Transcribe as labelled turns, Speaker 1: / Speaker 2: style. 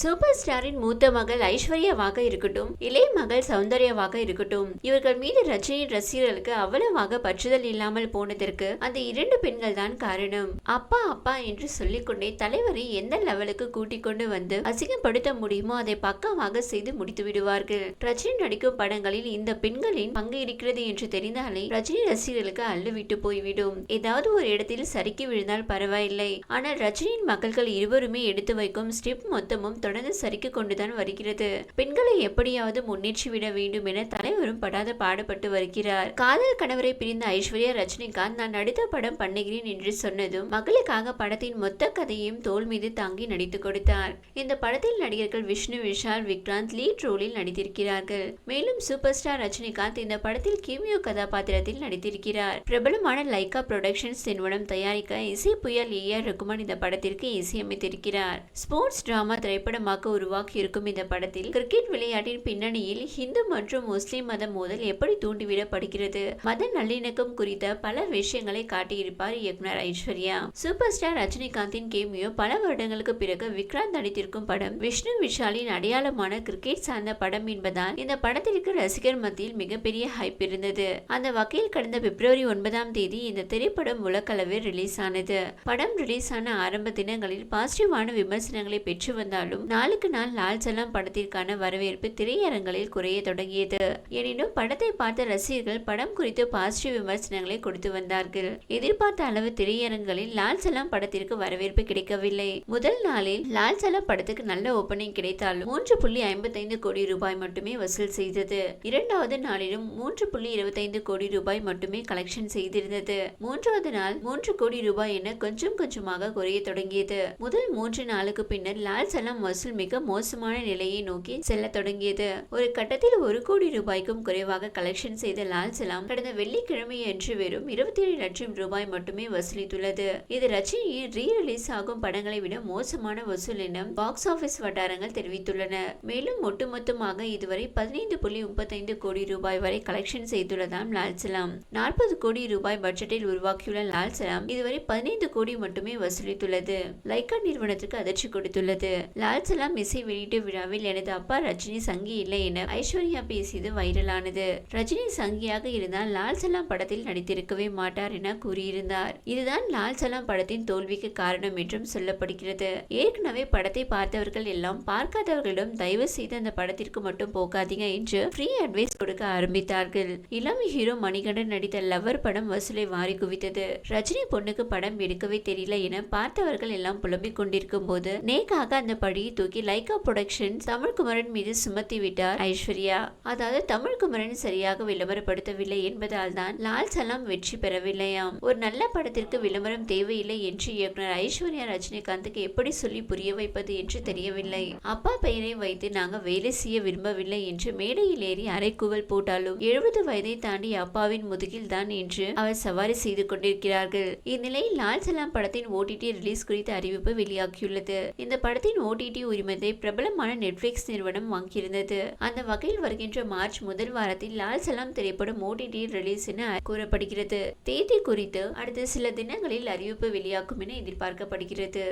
Speaker 1: Super ஸ்டாரின் மூத்த மகள் ஐஸ்வர்யாவாக இருக்கட்டும் இளைய மகள் சௌந்தர்யாவாக இருக்கட்டும் இவர்கள் மீது ரஜினியின் ரசிகர்களுக்கு அவ்வளவாக பற்றுதல் இல்லாமல் போனதற்கு அந்த இரண்டு பெண்கள் தான் காரணம். அப்பா அப்பா என்று சொல்லிக்கொண்டே தலைவரை எந்த லெவலுக்கு கூட்டிக் கொண்டு வந்து அசிங்கப்படுத்த முடியுமோ அதை பக்கமாக செய்து முடித்து விடுவார்கள். ரஜினி நடிக்கும் படங்களில் இந்த பெண்களின் பங்கு இருக்கிறது என்று தெரிந்தாலே ரஜினி ரசிகர்களுக்கு அள்ளுவிட்டு போய்விடும். ஏதாவது ஒரு இடத்தில் சறுக்கி விழுந்தால் பரவாயில்லை. ஆனால் ரஜினியின் மகள்கள் இருவருமே எடுத்து வைக்கும் ஸ்டெப் மொத்தமும் தொடர்ந்து சரிக்கு கொண்டுதான் வருகிறது. பெண்களை எப்படியாவது முன்னேற்றி விட வேண்டும் என தலைவரும் படாத பாடுபட்டு வருகிறார். காதல் கணவரை பிரிந்த ஐஸ்வர்யா ரஜினிகாந்த் நான் நடித்த படம் பண்ணுகிறேன் என்று சொன்னதும் மகளுக்காக படத்தின் மொத்த கதையையும் தோல் மீது தாங்கி நடித்து கொடுத்தார். இந்த படத்தில் நடிகர்கள் விஷ்ணு விஷால் விக்ராந்த் லீட் ரோலில் நடித்திருக்கிறார்கள். மேலும் சூப்பர் ஸ்டார் ரஜினிகாந்த் இந்த படத்தில் கிமியோ கதாபாத்திரத்தில் நடித்திருக்கிறார். பிரபலமான லைகா புரொடக்ஷன்ஸ் நிறுவனம் தயாரிக்க இசை புயல் ஏ ஆர் ரகுமான் இந்த படத்திற்கு இசையமைத்திருக்கிறார். ஸ்போர்ட்ஸ் டிராமா திரைப்பட திரைப்படமாக உருவாக்கி இருக்கும் இந்த படத்தில் கிரிக்கெட் விளையாட்டின் பின்னணியில் இந்து மற்றும் முஸ்லிம் மத மோதல் எப்படி தூண்டிவிடப்படுகிறது? மத நல்லிணக்கம் குறித்த பல விஷயங்களை காட்டியிருப்பார் இயக்குனர் ஐஸ்வர்யா. சூப்பர் ஸ்டார் ரஜினிகாந்தின் கேமியோ பல வருடங்களுக்கு பிறகு விக்ராந்த் நடித்திருக்கும் படம் விஷ்ணு விஷாலின் அடையாளமான கிரிக்கெட் சார்ந்த படம் என்பதால் இந்த படத்திற்கு ரசிகர் மத்தியில் மிகப்பெரிய ஹைப் இருந்தது. அந்த வகையில் கடந்த பிப்ரவரி ஒன்பதாம் தேதி இந்த திரைப்படம் உலகளவில் ரிலீஸ் ஆனது. படம் ரிலீஸ் ஆன ஆரம்ப தினங்களில் பாசிட்டிவான விமர்சனங்களை பெற்று வந்தாலும் நாளுக்கு நாள் லால் சலாம் படத்திற்கான வரவேற்பு திரையரங்களில் குறைய தொடங்கியது. எனினும் படத்தை பார்த்த ரசிகர்கள் படம் குறித்து பாசிட்டிவ் விமர்சனங்களை கொடுத்து வந்தார்கள். எதிர்பார்த்த அளவு திரையரங்களில் லால் சலாம் படத்திற்கு வரவேற்பு கிடைக்கவில்லை. முதல் நாளில் லால் சலாம் படத்துக்கு நல்ல ஓபனிங் கிடைத்தாலும் மூன்று புள்ளி ஐம்பத்தைந்து கோடி ரூபாய் மட்டுமே வசூல் செய்தது. இரண்டாவது நாளிலும் மூன்று புள்ளி இருபத்தைந்து கோடி ரூபாய் மட்டுமே கலெக்ஷன் செய்திருந்தது. மூன்றாவது நாள் மூன்று கோடி ரூபாய் என கொஞ்சம் கொஞ்சமாக குறைய தொடங்கியது. முதல் மூன்று நாளுக்கு பின்னர் லால் சலாம் வசூல் மிக மோசமான நிலையை நோக்கி செல்ல தொடங்கியது. ஒரு கட்டத்தில் ஒரு கோடி ரூபாய்க்கும் குறைவாக கலெக்ஷன் செய்த லால் சலாம் கடந்த வெள்ளிக்கிழமை அன்று வெறும் இருபத்தி ஏழு லட்சம் ரூபாய் மட்டுமே வசூலித்துள்ளது. இது ரஜினியின் ரீ ரிலீஸ் ஆகும் படங்களை விட மோசமான வசூல் என பாக்ஸ் ஆபீஸ் வட்டாரங்கள் தெரிவித்துள்ளன. மேலும் ஒட்டுமொத்தமாக இதுவரை பதினைந்து புள்ளி முப்பத்தைந்து கோடி ரூபாய் வரை கலெக்ஷன் செய்துள்ளதாம் லால் சலாம். நாற்பது கோடி ரூபாய் பட்ஜெட்டில் உருவாக்கியுள்ள லால் சலாம் இதுவரை பதினைந்து கோடி மட்டுமே வசூலித்துள்ளது. லைகா நிறுவனத்திற்கு அதிர்ச்சி கொடுத்துள்ளது. லால் சலாம் இசை வெளியீட்டு விழாவில் எனது அப்பா ரஜினி சங்கி இல்லை என ஐஸ்வர்யா பேசியது வைரலானது. ரஜினி சங்கியாக இருந்தால் லால் சலாம் படத்தில் நடித்திருக்கவே மாட்டார் என கூறியிருந்தார். இதுதான் லால் சலாம் படத்தின் தோல்விக்கு காரணம் என்றும் சொல்லப்படுகிறது. ஏற்கனவே படத்தை பார்த்தவர்கள் எல்லாம் பார்க்காதவர்களிடம் தயவு செய்து அந்த படத்திற்கு மட்டும் போகாதீங்க என்று ஃப்ரீ அட்வைஸ் கொடுக்க ஆரம்பித்தார்கள். இளம் ஹீரோ மணிகண்டன் நடித்த லவர் படம் வசூலை வாரி குவித்தது. ரஜினி பொண்ணுக்கு படம் எடுக்கவே தெரியல என பார்த்தவர்கள் எல்லாம் புலம்பிக் கொண்டிருக்கும் போது நேக்காக அந்த பழியை தூக்கி லைகா புரொடக்ஷன் தமிழ்குமரன் மீது சுமத்தி விட்டார். ஐஸ்வர்யா அதாவது தமிழ்குமரன் சரியாக விளம்பரப்படுத்தவில்லை என்பதால் தான் லால் சலாம் வெற்றி பெறவில்லையாம். ஒரு நல்ல படத்திற்கு விளம்பரம் தேவையில்லை என்று இயக்குனர் ஐஸ்வர்யா ரஜினிகாந்துக்கு எப்படி சொல்லி புரிய வைப்பது என்று தெரியவில்லை. அப்பா பெயரை வைத்து நாங்கள் வேலை செய்ய விரும்பவில்லை என்று மேடையில் ஏறி அரைக்குவல் போட்டாலும் எழுபது வயதை தாண்டி அப்பாவின் முதுகில் தான் என்று அவர் சவாரி செய்து கொண்டிருக்கிறார்கள். இந்நிலையில் லால் சலாம் படத்தின் ஓடிடி ரிலீஸ் குறித்த அறிவிப்பு வெளியாகியுள்ளது. இந்த படத்தின் ஓடிடி உரிமத்தை பிரபலமான நெட்ஃபிளிக்ஸ் நிறுவனம் வாங்கியிருந்தது. அந்த வகையில் வருகின்ற மார்ச் முதல் வாரத்தில் லால் சலாம் திரைப்படம் ஓடிடி ரிலீஸ் என கூறப்படுகிறது. தேதி குறித்து அடுத்த சில தினங்களில் அறிவிப்பு வெளியாகும் என எதிர்பார்க்கப்படுகிறது.